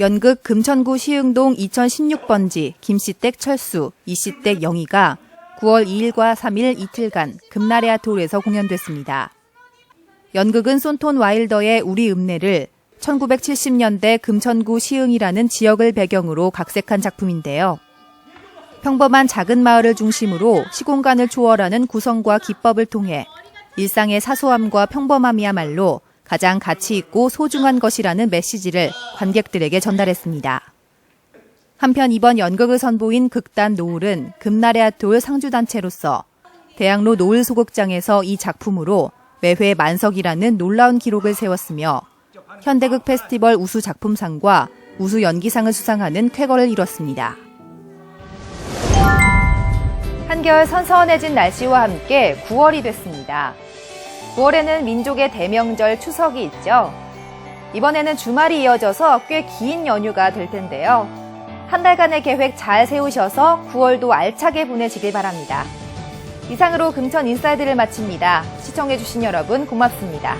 연극 금천구 시흥동 2016번지 김씨댁 철수, 이씨댁 영희가 9월 2일과 3일 이틀간 금나레아 톨에서 공연됐습니다. 연극은 손톤 와일더의 우리 읍내를 1970년대 금천구 시흥이라는 지역을 배경으로 각색한 작품인데요. 평범한 작은 마을을 중심으로 시공간을 초월하는 구성과 기법을 통해 일상의 사소함과 평범함이야말로 가장 가치 있고 소중한 것이라는 메시지를 관객들에게 전달했습니다. 한편 이번 연극을 선보인 극단 노을은 금나레아톨 상주단체로서 대학로 노을 소극장에서 이 작품으로 매회 만석이라는 놀라운 기록을 세웠으며 현대극 페스티벌 우수 작품상과 우수 연기상을 수상하는 쾌거를 이뤘습니다. 한결 선선해진 날씨와 함께 9월이 됐습니다. 9월에는 민족의 대명절 추석이 있죠. 이번에는 주말이 이어져서 꽤 긴 연휴가 될 텐데요. 한 달간의 계획 잘 세우셔서 9월도 알차게 보내시길 바랍니다. 이상으로 금천 인사이드를 마칩니다. 시청해주신 여러분 고맙습니다.